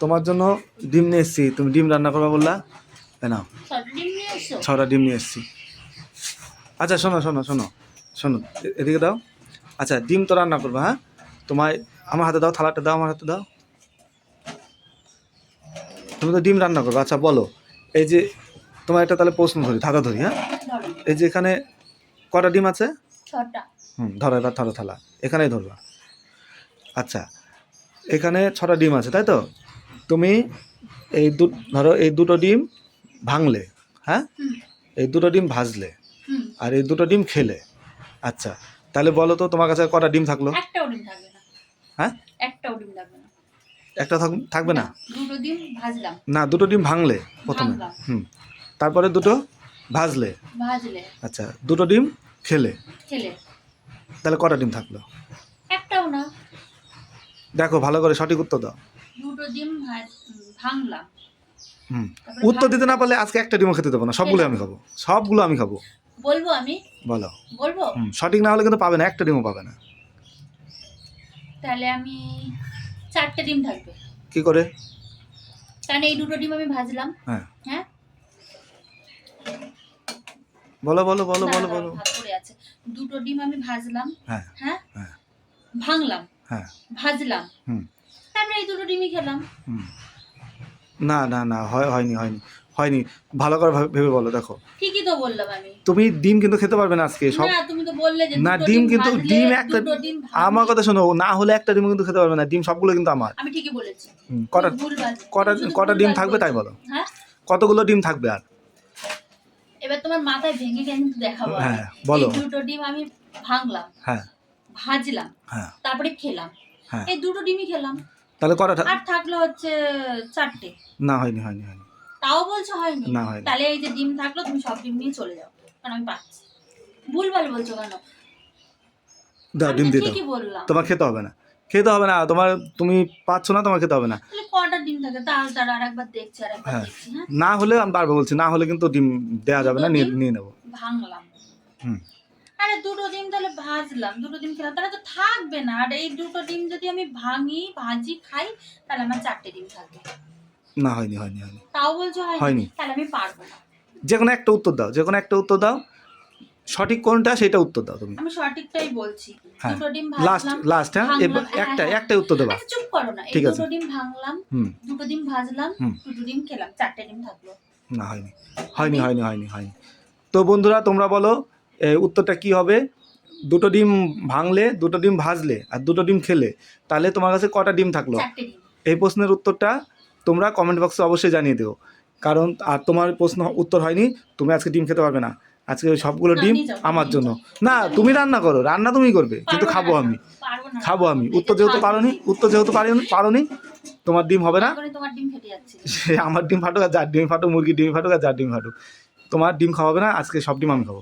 তোমার জন্য ডিম নিয়ে এসেছি। তুমি ডিম রান্না করবা বললা? নাও ছটা ডিম নিয়ে এসছো? ছটা ডিম নিয়ে এসেছি। আচ্ছা শোনো শোনো শোনো শোনো এদিকে দাও। আচ্ছা ডিম তো রান্না করবা হ্যাঁ? তোমায় আমার হাতে দাও থালাটা দাও আমার হাতে দাও। তুমি তো ডিম রান্না করবে আচ্ছা বলো। এই যে তোমার একটা তাহলে প্রশ্ন ধরি ধাঁধা ধরি হ্যাঁ? এই যে এখানে কটা ডিম আছে? হুম ধরো এবার ধরো থালা। এখানেই ধরবা। আচ্ছা এখানে ছটা ডিম আছে তাই তো? তুমি এই দু ধরো এই দুটো ডিম ভাঙলে হ্যাঁ? এই দুটো ডিম ভাজলে আর এই দুটো ডিম খেলে। আচ্ছা তাহলে বলো তো তোমার কাছে কটা ডিম থাকল? একটাও ডিম থাকবে না। হ্যাঁ? একটাও ডিম থাকবে না। একটা থাক- থাকবে না? দুটো ডিম ভাজলাম। না দুটো ডিম ভাঙলে প্রথমে। হুম। তারপরে দুটো ভাজলে? ভাজলে। আচ্ছা দুটো ডিম খেলে? খেলে। তাহলে কটা ডিম থাকল? একটাও না। দেখো ভালো করে সঠিক উত্তর দাও। ভাঙলাম। হুম। উত্তর দিতে না পারলে আজকে একটা ডিমও খেতে দেবো না সবগুলো আমি খাব। সবগুলো আমি খাব। বলব আমি? বলো। বলব? সঠিক না হলে কিন্তু পাবে না একটা ডিমও পাবে না। তাহলে আমি চারটে ডিম থাকবে। কি করে? কারণ এই দুটো ডিম আমি ভাজলাম। হ্যাঁ। হ্যাঁ? বলো বলো বলো বলো বলো। আছে। দুটো ডিম আমি ভাজলাম। হ্যাঁ হ্যাঁ? হ্যাঁ। ভাঙলাম। হ্যাঁ। ভাজলাম। হুম। তারপরে এই দুটো ডিমই খেলাম। না না না হয় হয়নি হয়নি হয়নি। ভালো করে ভেবে বলো দেখো। ঠিকই তো বললাম আমি। তুমি ডিম কিন্তু খেতে পারবে না আজকে সব না তুমি তো বললে যে না ডিম কিন্তু ডিম একটা। আমার কথা শোনো না হলে একটা ডিম কিন্তু খেতে পারবে না ডিম সবগুলো কিন্তু আমার। আমি ঠিকই বলেছি। কটা কটা কটা ডিম থাকবে তাই বলো। হ্যাঁ? কতগুলো ডিম থাকবে আর? এবার তোমার মাথায় ভেঙে কিন্তু দেখাবো হ্যাঁ, বলো। দুটো ডিম আমি ভাঙলাম হ্যাঁ। ভাজলাম হ্যাঁ। তারপরে খেলাম। হ্যাঁ। এই দুটো ডিমই খেলাম। তাহলে কটা আর থাকল হচ্ছে চারটে। না হয়নি হয়নি হয়নি। তাও বলছো হয়নি? না হয়নি। তাহলে এই যে ডিম থাকল তুমি সব ডিম নিয়ে চলে যাও কারণ আমি পাচ্ছি। ভুলভাল বলছো কেন? দাও ডিম দিয়ে দাও। তোমার খেতে হবে না। খেতে হবে না তোমার তুমি পাচ্ছ না তোমার খেতে হবে না। তাহলে কটা ডিম থাকে? তার তার আর একবার দেখছি আর একবার হ্যাঁ। দেখছি হ্যাঁ? না হলে আমি বারবার বলছি না হলে কিন্তু ডিম দেওয়া যাবে না? নিয়ে নেব। ভাঙলাম। হুম। আরে দুটো ডিম তাহলে ভাজলাম দুটো ডিম খেলাম। তাহলে তো থাকবে না। আর এই দুটো ডিম যদি আমি ভাঙি ভাজি খাই তাহলে আমার চারটে ডিম থাকবে। না হয়নি হয়নি হয়নি। তাও বলছো হয়নি। তাহলে আমি পারব না। যে কোনো একটা উত্তর দাও যে কোনো একটা উত্তর দাও। সঠিক কোনটা সেটা উত্তর দাও তুমি। আমি সঠিকটাই বলছি। হ্যাঁ। দুটো ডিম লাস্ট ভাজলাম লাস্ট হ্যাঁ? ভাঙলাম, এবার হ্যাঁ, একটা হ্যাঁ। একটাই উত্তর দেবা। আচ্ছা চুপ করো না। ঠিক আছে। দুটো ডিম ভাঙলাম দুটো ডিম ভাজলাম দুটো ডিম খেলাম চারটে ডিম থাকল। না হয়নি। হয়নি হয়নি হয়নি হয়নি। তো বন্ধুরা তোমরা বলো উত্তরটা কি হবে? দুটো ডিম ভাঙলে দুটো ডিম ভাজলে আর দুটো ডিম খেলে তাহলে তোমার কাছে কটা ডিম থাকল? এই প্রশ্নের উত্তরটা তোমরা কমেন্ট বক্সে অবশ্যই জানিয়ে দিও। কারণ আর তোমার প্রশ্ন উত্তর হয়নি তুমি আজকে ডিম খেতে পারবে না। আজকে সবগুলো ডিম আমার জন্য। না তুমি রান্না করো রান্না তুমি করবে কিন্তু খাব আমি। খাব আমি। উত্তর যেহেতু পারোনি উত্তর যেহেতু পারোনি তোমার ডিম হবে না। সে আমার ডিম ফাটুক আর যার ডিম ফাটুক মুরগির ডিম ফাটুক আর যার ডিম ফাটুক। তোমার ডিম খাওয়াবে না আজকে সব ডিম আমি খাব।